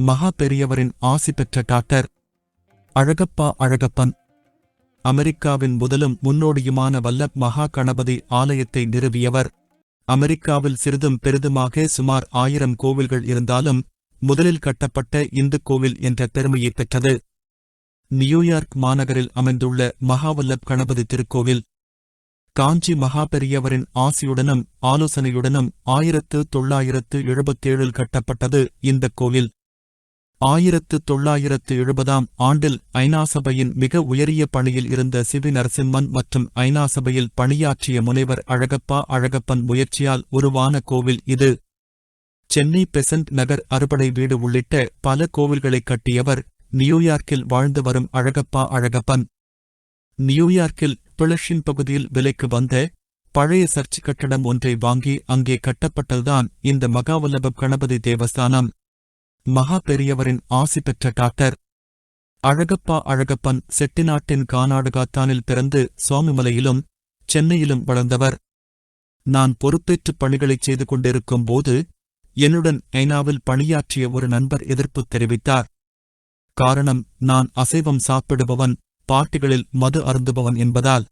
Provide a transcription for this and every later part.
மகா பெரியவரின் ஆசி பெற்ற டாக்டர் அழகப்பா அழகப்பன். அமெரிக்காவின் முதலும் முன்னோடியுமான வல்லப் மகா கணபதி ஆலயத்தை நிறுவியவர். அமெரிக்காவில் சிறிதும் பெரிதுமாக சுமார் ஆயிரம் கோவில்கள் இருந்தாலும் முதலில் கட்டப்பட்ட இந்து கோவில் என்ற பெருமையை பெற்றது. நியூயார்க் மாநகரில் அமைந்துள்ள மகாவல்லப் கணபதி திருக்கோவில். காஞ்சி மகா பெரியவரின் ஆசியுடனும் ஆலோசனையுடனும் ஆயிரத்து தொள்ளாயிரத்து எழுபத்தேழில் கட்டப்பட்டது இந்த கோவில். ஆயிரத்து தொள்ளாயிரத்து எழுபதாம் ஆண்டில் ஐநாசபையின் மிக உயரிய பணியில் இருந்த சிவி நரசிம்மன் மற்றும் ஐநாசபையில் பணியாற்றிய முனைவர் அழகப்பா அழகப்பன் முயற்சியால் உருவான கோவில் இது. சென்னை பெசன்ட் நகர் அறுபடை வீடு உள்ளிட்ட பல கோவில்களைக் கட்டியவர் நியூயார்க்கில் வாழ்ந்து வரும் அழகப்பா அழகப்பன். நியூயார்க்கில் பிளஷின் பகுதியில் விலைக்கு வந்த பழைய சர்ச் கட்டடம் ஒன்றை வாங்கி அங்கே கட்டப்பட்டதுதான் இந்த மகாவல்லப கணபதி தேவஸ்தானம். மகா பெரியவரின் ஆசி பெற்ற டாக்டர் அழகப்பா அழகப்பன் செட்டிநாட்டின் கானாடுகாத்தானில் பிறந்து சுவாமிமலையிலும் சென்னையிலும் வளர்ந்தவர். நான் பொறுப்பேற்றுப் பணிகளைச் செய்து கொண்டிருக்கும் போது என்னுடன் ஐநாவில் பணியாற்றிய ஒரு நண்பர் எதிர்ப்பு தெரிவித்தார். காரணம் நான் அசைவம் சாப்பிடுபவன் பாட்டிகளில் மது அருந்துபவன் என்பதால்.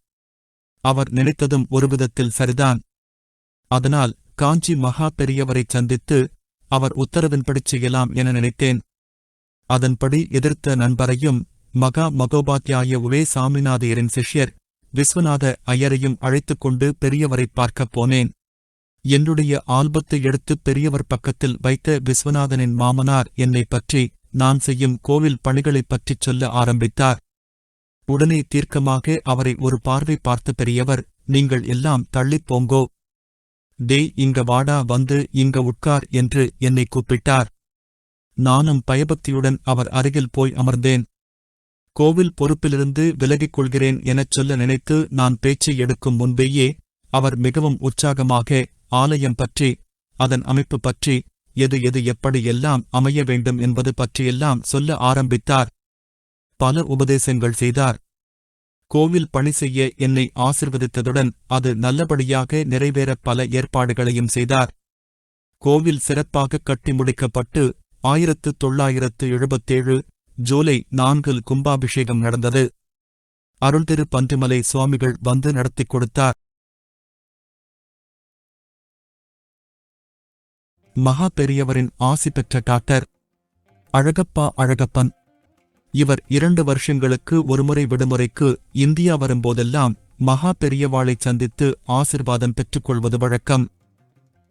அவர் நினைத்ததும் ஒருவிதத்தில் சரிதான். அதனால் காஞ்சி மகா பெரியவரைச் சந்தித்து அவர் உத்தரவின்படி செய்யலாம் என நினைத்தேன். அதன்படி எதிர்த்த நண்பரையும் மகா மகோபாத்தியாய உவே சாமிநாதையரின் சிஷ்யர் விஸ்வநாத ஐயரையும் அழைத்துக் கொண்டு பெரியவரைப் பார்க்கப் போனேன். என்னுடைய ஆல்பத்தை எடுத்து பெரியவர் பக்கத்தில் வைத்த விஸ்வநாதனின் மாமனார் என்னைப் பற்றி நான் செய்யும் கோவில் பணிகளைப் பற்றிச் சொல்ல ஆரம்பித்தார். உடனே தீர்க்கமாக அவரை ஒரு பார்வை பார்த்த பெரியவர் நீங்கள் எல்லாம் தள்ளிப் டே டேய் இங்க வாடா வந்து இங்க உட்கார் என்று என்னை கூப்பிட்டார். நானும் பயபக்தியுடன் அவர் அருகில் போய் அமர்ந்தேன். கோவில் பொறுப்பிலிருந்து விலகிக் கொள்கிறேன் எனச் சொல்ல நினைத்து நான் பேச்சை எடுக்கும் முன்பேயே அவர் மிகவும் உற்சாகமாக ஆலயம் பற்றி அதன் அமைப்பு பற்றி எது எது எப்படி எல்லாம் அமைய வேண்டும் என்பது பற்றியெல்லாம் சொல்ல ஆரம்பித்தார். பல உபதேசங்கள் செய்தார். கோவில் பணி செய்ய என்னை ஆசிர்வதித்ததுடன் அது நல்லபடியாக நிறைவேற பல ஏற்பாடுகளையும் செய்தார். கோவில் சிறப்பாக கட்டி முடிக்கப்பட்டு ஆயிரத்து தொள்ளாயிரத்து எழுபத்தேழு ஜூலை நான்கில் கும்பாபிஷேகம் நடந்தது. அருள்திரு பன்றிமலை சுவாமிகள் வந்து நடத்திக் கொடுத்தார். மகா பெரியவரின் ஆசி பெற்ற டாக்டர் அழகப்பா அழகப்பன் இவர் இரண்டு வருஷங்களுக்கு ஒருமுறை விடுமுறைக்கு இந்தியா வரும்போதெல்லாம் மகா பெரியவாளைச் சந்தித்து ஆசிர்வாதம் பெற்றுக்கொள்வது வழக்கம்.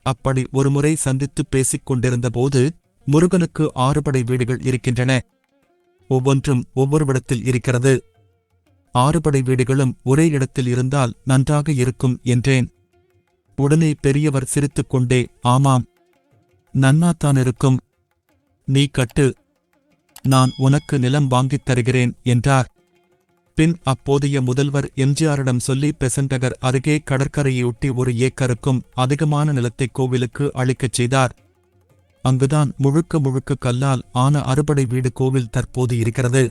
அப்படி ஒருமுறை சந்தித்து பேசிக் கொண்டிருந்தபோது முருகனுக்கு ஆறுபடை வீடுகள் இருக்கின்றன. ஒவ்வொன்றும் ஒவ்வொருவிடத்தில் இருக்கிறது. ஆறுபடை வீடுகளும் ஒரே இடத்தில் இருந்தால் நன்றாக இருக்கும் என்றேன். உடனே பெரியவர் சிரித்துக்கொண்டே ஆமாம் நன்னாத்தான் இருக்கும். நீ கட்டு நான் உனக்கு நிலம் வாங்கித் தருகிறேன் என்றார். பின் அப்போதைய முதல்வர் எம்ஜிஆரிடம் சொல்லி பெசண்டகர் அருகே கடற்கரையொட்டி ஒரு ஏக்கருக்கும் அதிகமான நிலத்தை கோவிலுக்கு அளிக்கச் செய்தார். அங்குதான் முழுக்க முழுக்க கல்லால் ஆன அறுபடை வீடு கோவில் தற்போது இருக்கிறது.